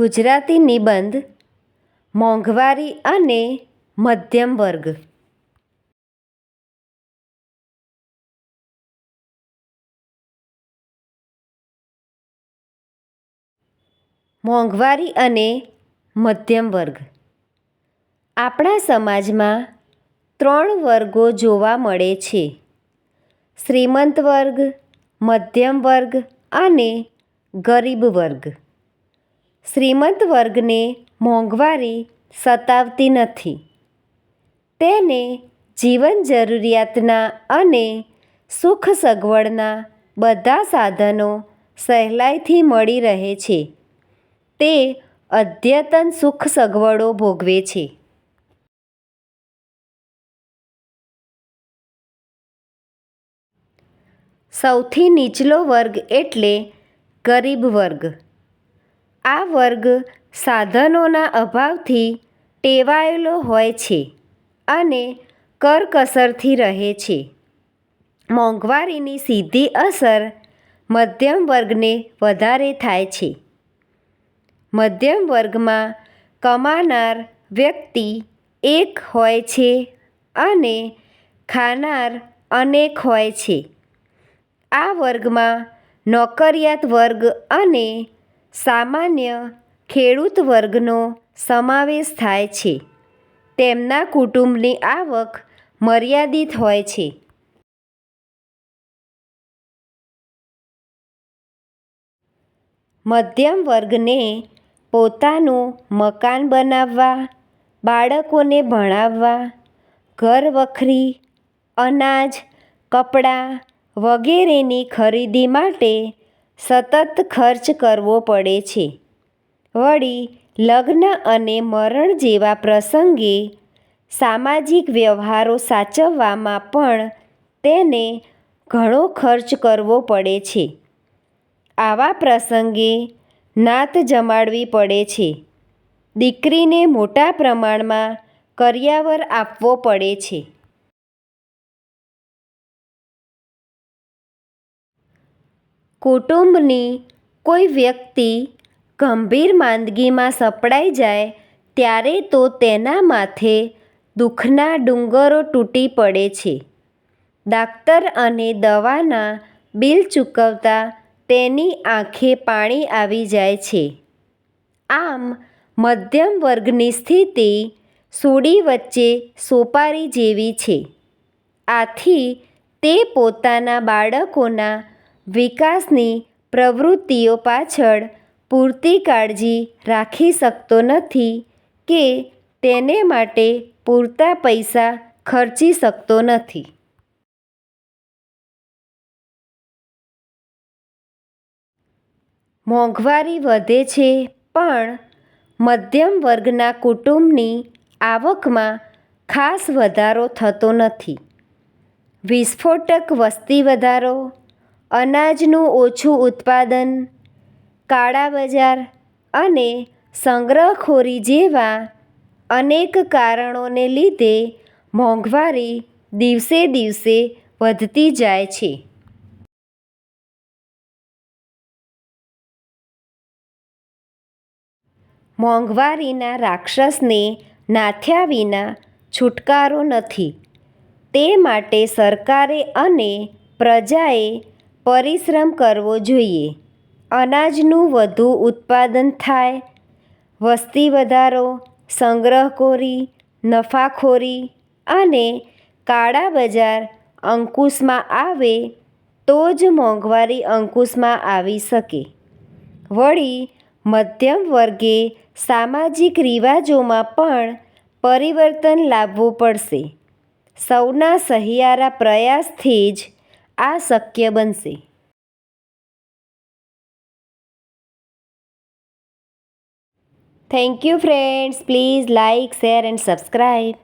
ગુજરાતી નિબંધ, મોંઘવારી અને મધ્યમ વર્ગ. મોંઘવારી અને મધ્યમ વર્ગ. આપણા સમાજમાં ત્રણ વર્ગો જોવા મળે છે. શ્રીમંત વર્ગ, મધ્યમ વર્ગ અને ગરીબ વર્ગ. શ્રીમંત વર્ગને મોંઘવારી સતાવતી નથી. તેને જીવન જરૂરિયાતના અને સુખ સગવડના બધા સાધનો સહેલાઈથી મળી રહે છે. તે અદ્યતન સુખ સગવડો ભોગવે છે. સૌથી નીચલો વર્ગ એટલે ગરીબ વર્ગ. આ વર્ગ સાધનોના અભાવથી ટેવાયેલો હોય છે અને કરકસરથી રહે છે. મોંઘવારીની સીધી અસર મધ્યમ વર્ગને વધારે થાય છે. મધ્યમ વર્ગમાં કમાનાર વ્યક્તિ એક હોય છે અને ખાનાર અનેક હોય છે. આ વર્ગમાં નોકરિયાત વર્ગ અને સામાન્ય ખેડૂત વર્ગનો સમાવેશ થાય છે. તેમના કુટુંબની આવક મર્યાદિત હોય છે. મધ્યમ વર્ગને પોતાનું મકાન બનાવવા, બાળકોને ભણાવવા, ઘર વખરી, અનાજ, કપડાં વગેરેની ખરીદી માટે સતત ખર્ચ કરવો પડે છે. વળી, લગ્ન અને મરણ જેવા પ્રસંગે સામાજિક વ્યવહારો સાચવવામાં પણ તેને ઘણો ખર્ચ કરવો પડે છે. આવા પ્રસંગે નાત જમાડવી પડે છે. દીકરીને મોટા પ્રમાણમાં કરિયાવર આપવો પડે છે. કુટુંબની કોઈ વ્યક્તિ ગંભીર માંદગીમાં સપડાઈ જાય ત્યારે તો તેના માથે દુઃખના ડુંગરો તૂટી પડે છે. ડાક્ટર અને દવાના બિલ ચૂકવતા તેની આંખે પાણી આવી જાય છે. આમ, મધ્યમ વર્ગની સ્થિતિ સૂડી વચ્ચે સોપારી જેવી છે. આથી તે પોતાના બાળકોના વિકાસની પ્રવૃત્તિઓ પાછળ પૂરતી કાળજી રાખી શકતો નથી કે તેને માટે પૂરતા પૈસા ખર્ચી શકતો નથી. મોંઘવારી વધે છે, પણ મધ્યમ વર્ગના કુટુંબની આવકમાં ખાસ વધારો થતો નથી. વિસ્ફોટક વસ્તી વધારો અનાજનું ઓછું ઉત્પાદન, કાળા બજાર અને સંગ્રહખોરી જેવા અનેક કારણોને લીધે મોંઘવારી દિવસે દિવસે વધતી જાય છે. મોંઘવારીના રાક્ષસને નાથ્યા વિના છૂટકારો નથી. તે માટે સરકારે અને પ્રજાએ પરિશ્રમ કરવો જોઈએ. અનાજનું વધુ ઉત્પાદન થાય. વસ્તી વધારો, સંગ્રહખોરી, નફાખોરી અને કાળા બજાર અંકુશમાં આવે તો જ મોંઘવારી અંકુશમાં આવી શકે. વળી, મધ્યમ વર્ગે સામાજિક રિવાજોમાં પણ પરિવર્તન લાવવું પડશે. સૌના સહિયારા પ્રયાસથી જ આ શક્ય બનશે. Thank you friends please like share and subscribe